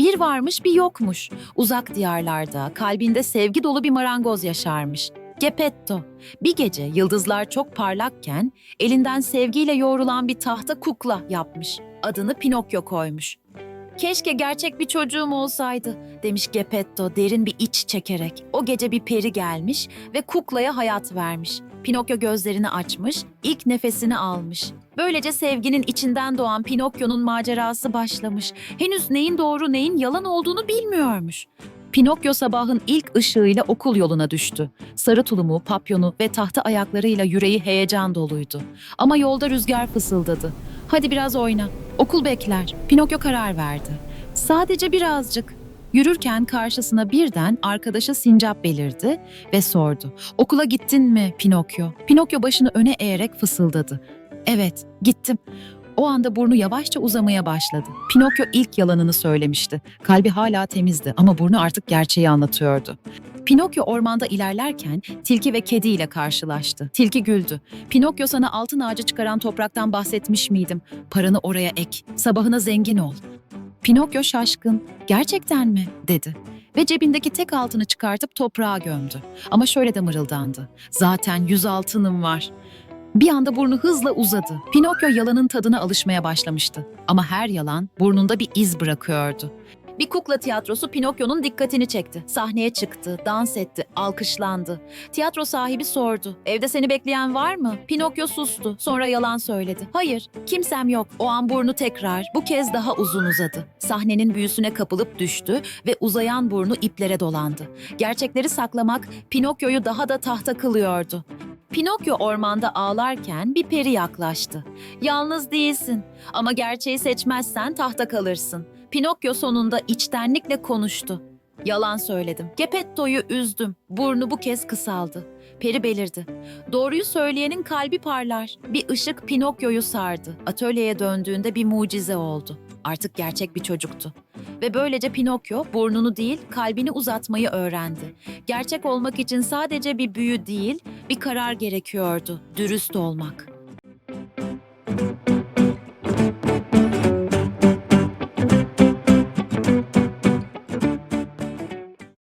Bir varmış bir yokmuş. Uzak diyarlarda kalbinde sevgi dolu bir marangoz yaşarmış. Geppetto. Bir gece yıldızlar çok parlakken elinden sevgiyle yoğrulan bir tahta kukla yapmış. Adını Pinokyo koymuş. Keşke gerçek bir çocuğum olsaydı demiş Geppetto derin bir iç çekerek. O gece bir peri gelmiş ve kuklaya hayat vermiş. Pinokyo gözlerini açmış, ilk nefesini almış. Böylece sevginin içinden doğan Pinokyo'nun macerası başlamış. Henüz neyin doğru neyin yalan olduğunu bilmiyormuş. Pinokyo sabahın ilk ışığıyla okul yoluna düştü. Sarı tulumu, papyonu ve tahta ayaklarıyla yüreği heyecan doluydu. Ama yolda rüzgar fısıldadı. Hadi biraz oyna. Okul bekler. Pinokyo karar verdi. Sadece birazcık. Yürürken karşısına birden arkadaşı Sincap belirdi ve sordu. Okula gittin mi Pinokyo? Pinokyo başını öne eğerek fısıldadı. Evet, gittim. O anda burnu yavaşça uzamaya başladı. Pinokyo ilk yalanını söylemişti. Kalbi hala temizdi ama burnu artık gerçeği anlatıyordu. Pinokyo ormanda ilerlerken tilki ve kedi ile karşılaştı. Tilki güldü. Pinokyo sana altın ağacı çıkaran topraktan bahsetmiş miydim? Paranı oraya ek, sabahına zengin ol. Pinokyo şaşkın. Gerçekten mi? dedi. Ve cebindeki tek altını çıkartıp toprağa gömdü. Ama şöyle de mırıldandı. Zaten yüz altınım var. Bir anda burnu hızla uzadı. Pinokyo yalanın tadına alışmaya başlamıştı. Ama her yalan burnunda bir iz bırakıyordu. Bir kukla tiyatrosu Pinokyo'nun dikkatini çekti. Sahneye çıktı, dans etti, alkışlandı. Tiyatro sahibi sordu. Evde seni bekleyen var mı? Pinokyo sustu. Sonra yalan söyledi. Hayır, kimsem yok. O an burnu tekrar, bu kez daha uzun uzadı. Sahnenin büyüsüne kapılıp düştü ve uzayan burnu iplere dolandı. Gerçekleri saklamak Pinokyo'yu daha da tahta kılıyordu. Pinokyo ormanda ağlarken bir peri yaklaştı. Yalnız değilsin ama gerçeği seçmezsen tahta kalırsın. Pinokyo sonunda içtenlikle konuştu. Yalan söyledim. Geppetto'yu üzdüm. Burnu bu kez kısaldı. Peri belirdi. Doğruyu söyleyenin kalbi parlar. Bir ışık Pinokyo'yu sardı. Atölyeye döndüğünde bir mucize oldu. Artık gerçek bir çocuktu. Ve böylece Pinokyo burnunu değil kalbini uzatmayı öğrendi. Gerçek olmak için sadece bir büyü değil, bir karar gerekiyordu. Dürüst olmak.